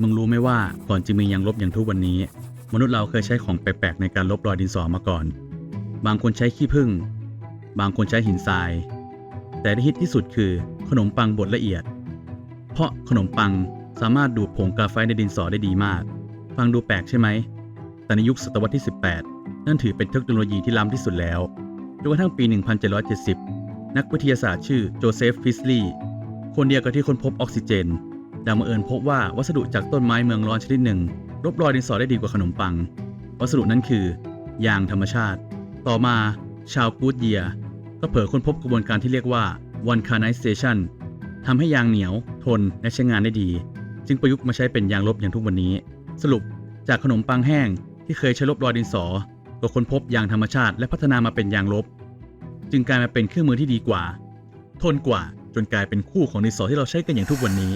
มึงรู้ไหมว่าก่อนจะมียางลบอย่างทุกวันนี้ มนุษย์เราเคยใช้ของแปลกๆในการลบรอยดินสอมาก่อน บางคนใช้ขี้ผึ้งบางคนใช้หินทราย แต่ที่ฮิตที่สุดคือขนมปังบดละเอียด เพราะขนมปังสามารถดูดผงกาไฟในดินสอได้ดีมาก ฟังดูแปลกใช่ไหม แต่ในยุคศตวรรษที่ 18 นั่นถือเป็นเทคโนโลยีที่ล้ำที่สุดแล้วจนกระทั่งปี 1770 นักวิทยาศาสตร์ชื่อโจเซฟฟิสลีย์คนเดียวกับที่ค้นพบออกซิเจน ดังบังเอิญพบว่าวัสดุจากต้นไม้เมืองร้อนชนิดหนึ่งลบรอยดินสอได้ดีกว่าขนมปัง วัสดุนั้นคือยางธรรมชาติ ต่อมาชาวกูดเยียก็เผยค้นพบกระบวนการที่เรียกว่า vulcanization ทำให้ยางเหนียว ทนและใช้งานได้ดี จึงประยุกต์มาใช้เป็นยางลบอย่างทุกวันนี้ สรุปจากขนมปังแห้งที่เคยใช้ลบรอยดินสอ ก็ค้นพบยางธรรมชาติและพัฒนามาเป็นยางลบ จึงกลายมาเป็นเครื่องมือที่ดีกว่า ทนกว่าจนกลายเป็นคู่ของดินสอที่เราใช้กันอย่างทุกวันนี้